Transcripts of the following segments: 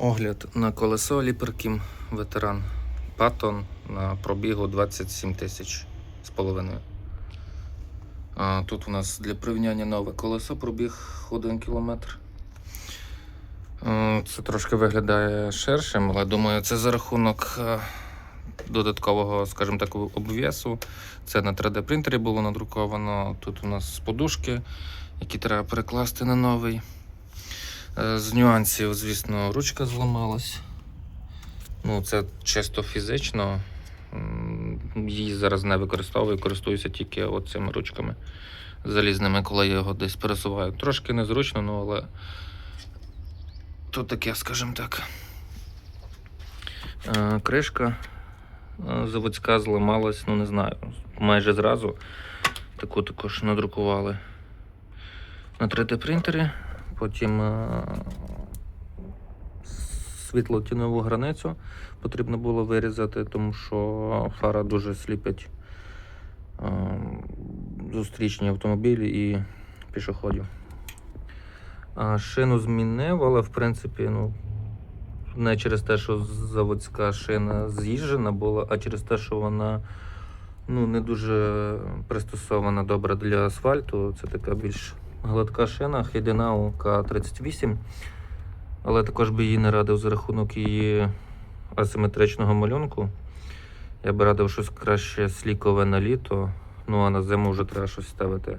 Огляд на колесо Ліперкім ветеран Паттон на пробігу 27 тисяч з половиною. Тут у нас для порівняння нове колесо пробіг 1 кілометр. Це трошки виглядає ширшим, але думаю, це за рахунок е, додаткового, скажімо так, обвісу. Це на 3D принтері було надруковано. Тут у нас подушки, які треба перекласти на новий. Е, З нюансів, звісно, ручка зламалась. Ну, це чисто фізично. Її зараз не використовую, користуюся тільки цими ручками залізними, коли я його десь пересуваю. Трошки незручно, ну але то таке, скажімо так. Е, Кришка е, заводська зламалась, ну не знаю, майже зразу. Таку також надрукували на 3D принтері. Потім е, світло-тінову границю потрібно було вирізати, тому що фара дуже сліпить е, зустрічні автомобілі і пішоходів. Шину змінив, але в принципі, ну, не через те, що заводська шина з'їжджена була, а через те, що вона ну, не дуже пристосована добре для асфальту. Це така більш гладка шина Heidenau К38. Але також би її не радив за рахунок її асиметричного малюнку. Я би радив щось краще слікове на літо. Ну а на зиму вже треба щось ставити.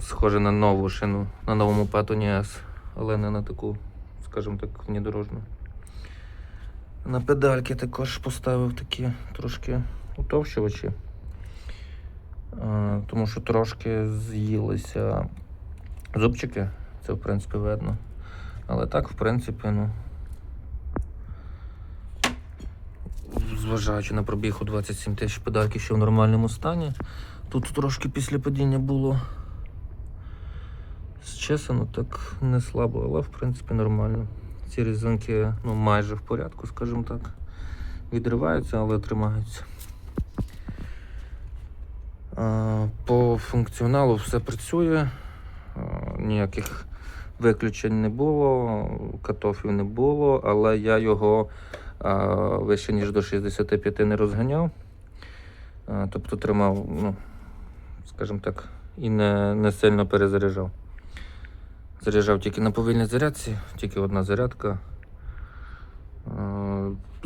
Схоже на нову шину, на новому Паттоні S, але не на таку, скажімо так, внедорожну. На педальки також поставив такі трошки утовщувачі. Е, Тому що трошки з'їлися зубчики, це в принципі видно. Але так, в принципі, ну. Зважаючи на пробіг у 27 тисяч педальки ще в нормальному стані. Тут трошки після падіння було зчесано так не слабо, але в принципі нормально. Ці різинки ну, майже в порядку, скажімо так. Відриваються, але тримаються. По функціоналу все працює. Ніяких виключень не було, катофів не було, але я його вище ніж до 65 не розганяв. Тобто тримав, ну, скажімо так, і не, не сильно перезаряджав. Заряджав тільки на повільній зарядці, тільки одна зарядка.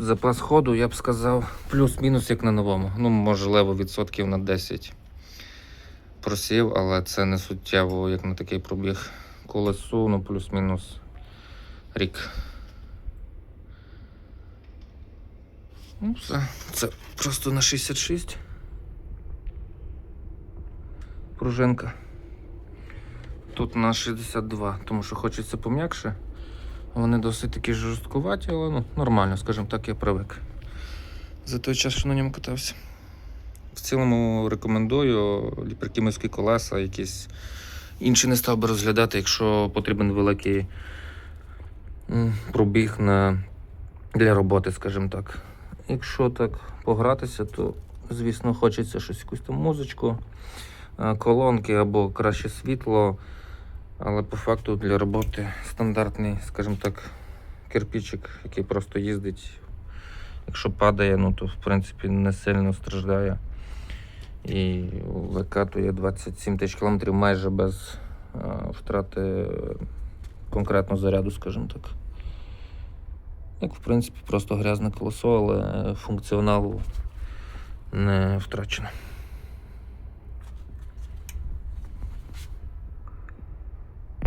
Запас ходу, я б сказав, плюс-мінус як на новому. Ну, можливо, відсотків на 10 просів, але це не суттєво, як на такий пробіг колесу, ну плюс-мінус рік. Ну, все. Це просто на 66. Пружинка. Тут на 62, тому що хочеться пом'якше. Вони досить такі жорсткуваті, але ну, нормально, скажімо так, я привик. За той час, що на ньому катався. В цілому рекомендую ліперкімовські колеса, якісь інші не став би розглядати, якщо потрібен великий пробіг на, для роботи, скажімо так. Якщо так погратися, то звісно хочеться щось якусь там музичку, е, колонки або краще світло. Але по факту для роботи стандартний, скажімо так, кирпичик, який просто їздить. Якщо падає, ну то в принципі не сильно страждає. І викатує 27 тисяч кілометрів майже без е, втрати конкретно заряду, скажімо так. Як, в принципі, просто грязне колесо, але функціоналу не втрачено.